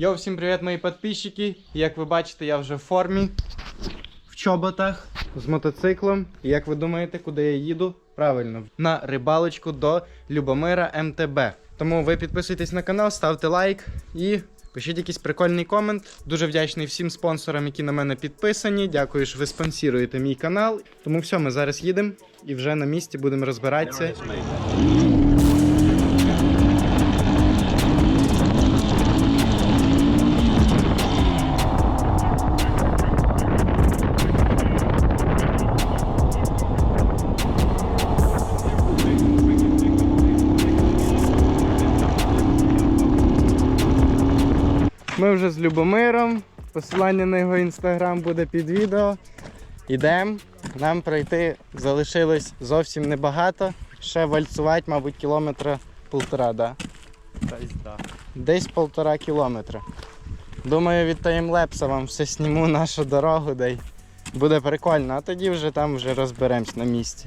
Йо, всім привіт, мої підписчики. Як ви бачите, я вже в формі, в чоботах, з мотоциклом. І як ви думаєте, куди я їду? Правильно, на рибалочку до Любомира МТБ. Тому ви підписуйтесь на канал, ставте лайк і пишіть якийсь прикольний комент. Дуже вдячний всім спонсорам, які на мене підписані. Дякую, що ви спонсоруєте мій канал. Тому все, ми зараз їдемо і вже на місці будемо розбиратися. Ми вже з Любомиром. Посилання на його інстаграм буде під відео. Ідемо. Нам пройти залишилось зовсім небагато. Ще вальцувати, мабуть, кілометра полтора, да? Десь так. Десь полтора кілометра. Думаю, від таймлепса вам все сніму нашу дорогу, де буде прикольно, а тоді вже там вже розберемось на місці.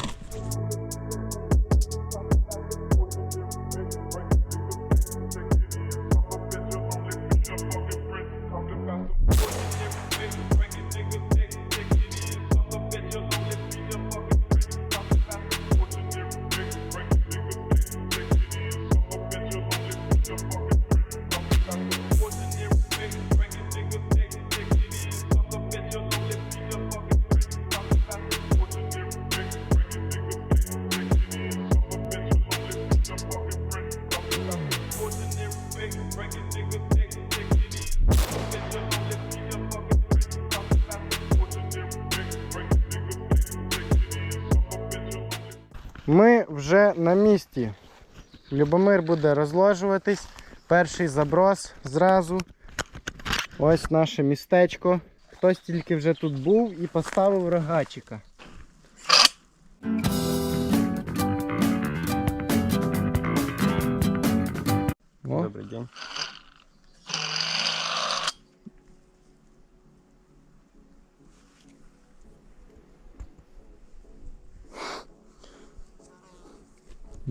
Ми вже на місці. Любомир буде розложуватись. Перший заброс зразу. Ось наше містечко. Хтось тільки вже тут був і поставив рогачика. Добрий день.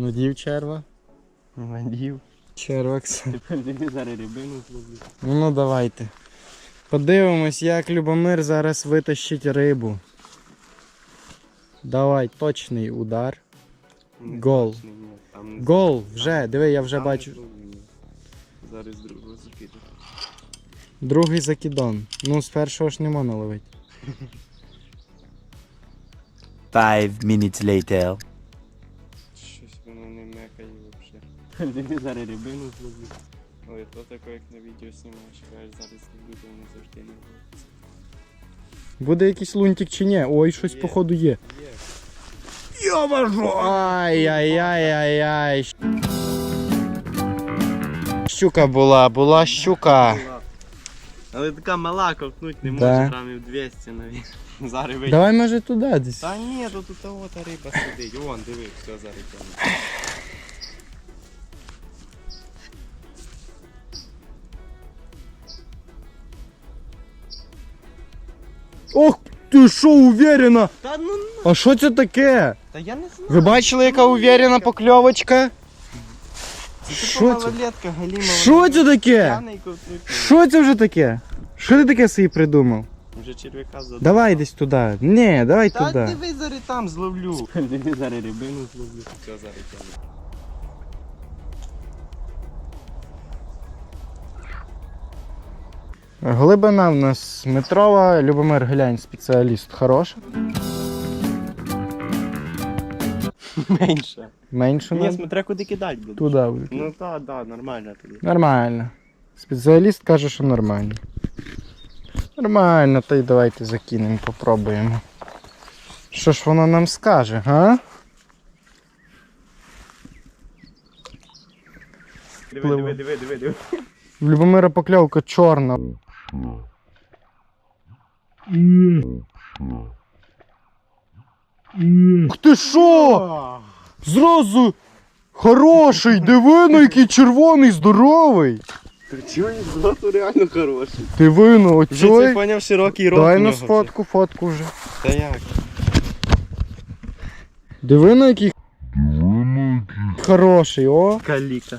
Надів черва. Надів. Червакс. Тепер зараз рибину зловлю. Ну, ну давайте. Подивимось, як Любомир зараз витащить рибу. Давай, точний удар. Не Гол. страшний, ні. Там не Гол! Вже, диви, я вже там не бачу. Зараз другого закиду. Другий закидон. Ну, з першого ж не можна ловити. Five minutes later. Диви зараз рибину зловлю. Ой, то таке, як на відео знімаєш, кажеш, зараз зловлю, то воно завжди не ловиться. Буде якийсь лунтик чи ні? Ой, щось Є. походу є. Є. Йобажу! Ай-яй-яй-яй-яй. Щука була, була щука. Але така мала ковтнуть не Да. може, грамів 200 навіть. Зараз вийде. Давай може туди десь. Та ні, тут того та риба сидить. Вон, диви, все зараз. Ох, ти що, уверена? Та ну, А що це таке? та я не знаю. Ви бачили, яка уверена покльовочка? Це Що типу це? малолетка, галіма. Що це таке? П'яний. Що це вже таке? Що ти таке собі придумав? Вже черв'яка задав. Давай десь туди. Ні, давай Та туди. диви зараз там зловлю. Диви зараз рибину зловлю. Все зараз. Глибина в нас метрова, Любомир глянь, спеціаліст хороша. Менше. Менше Ні, надо? смотря куди кидати буде. Туди. буде. Ну так, да, нормально тобі. Нормально. Спеціаліст каже, що нормально. Нормально, то й давайте закинемо, попробуємо. Що ж воно нам скаже, га? Диви, диви, диви, диви, диви. В Любомира покльовка чорна. Ух ти що? Зразу хороший, диви, ну який червоний, здоровий. Ти чого злото реально хороший. Диви, ну Вже це поняв широкий рот. Дай у на нього фотку, фотку вже. вже. Та як? Диви, ну який хороший, о. Каліка.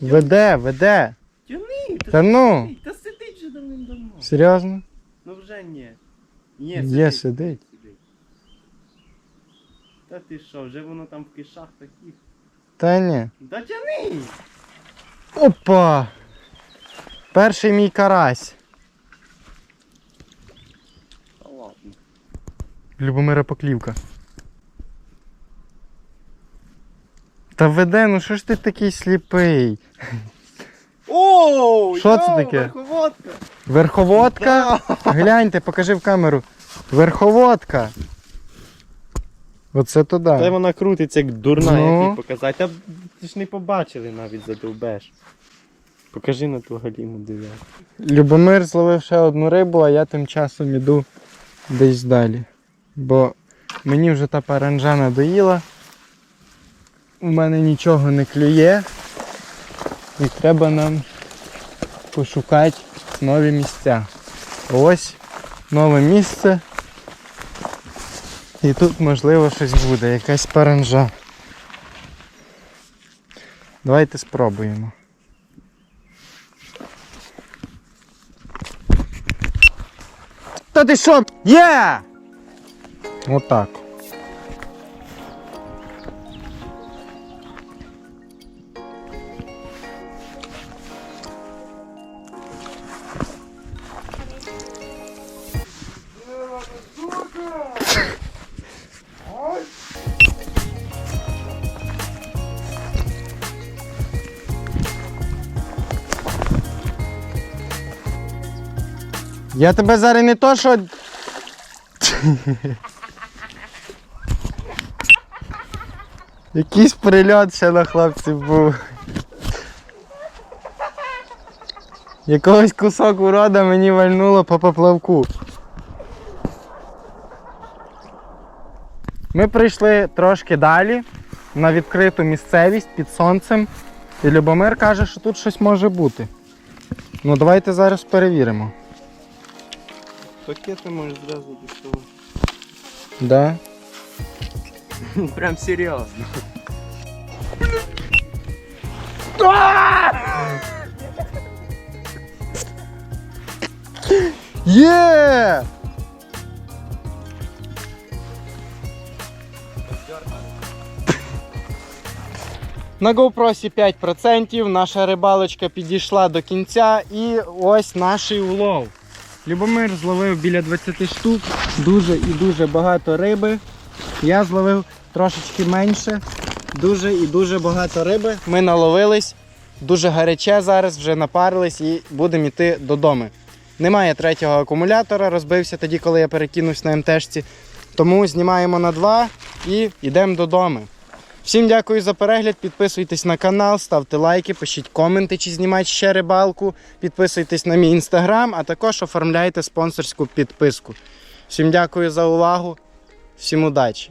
Веде, веде. Я не ні, та, Та ну, та сидить же давним-давно. серйозно? Ну вже ні. Ні, Є, сидить. сидить. Та ти що, вже воно там в кишах таких. Та ні. Да тяни! Опа! Перший мій карась. Та ладно. Любомира поклівка. Та веде, ну що ж ти такий сліпий? Що це таке? Верховодка. Верховодка? Гляньте, покажи в камеру. Верховодка. Оце то Та вона крутиться як дурна, Ну. як їй показати. Та ти ж не побачили навіть задовбеш. Покажи на ту галіму диви. Любомир зловив ще одну рибу, а я тим часом іду десь далі. Бо мені вже та паранжа надоїла. У мене нічого не клює. І треба нам пошукати нові місця. Ось нове місце. І тут можливо щось буде, якась паранжа. Давайте спробуємо. Та ти що? Є! Отак. Я тебе зараз не то, що. Якийсь прильот ще на хлопців був. Якогось кусок урода мені вальнуло по поплавку. Ми прийшли трошки далі на відкриту місцевість під сонцем. І Любомир каже, що тут щось може бути. Ну давайте зараз перевіримо. Пакети можеш зразу доставати. Да. Прям серйозно. Є! На GoPro 5% наша рибалочка підійшла до кінця і ось наш улов. Любомир зловив біля 20 штук, дуже і дуже багато риби. Я зловив трошечки менше, дуже і дуже багато риби. Ми наловились, дуже гаряче зараз, вже напарились і будемо йти додому. Немає третього акумулятора, розбився тоді, коли я перекинувся на МТшці. Тому знімаємо на два і йдемо додому. Всім дякую за перегляд. Підписуйтесь на канал, ставте лайки, пишіть коменти, чи знімати ще рибалку. Підписуйтесь на мій інстаграм, а також оформляйте спонсорську підписку. Всім дякую за увагу, всім удачі!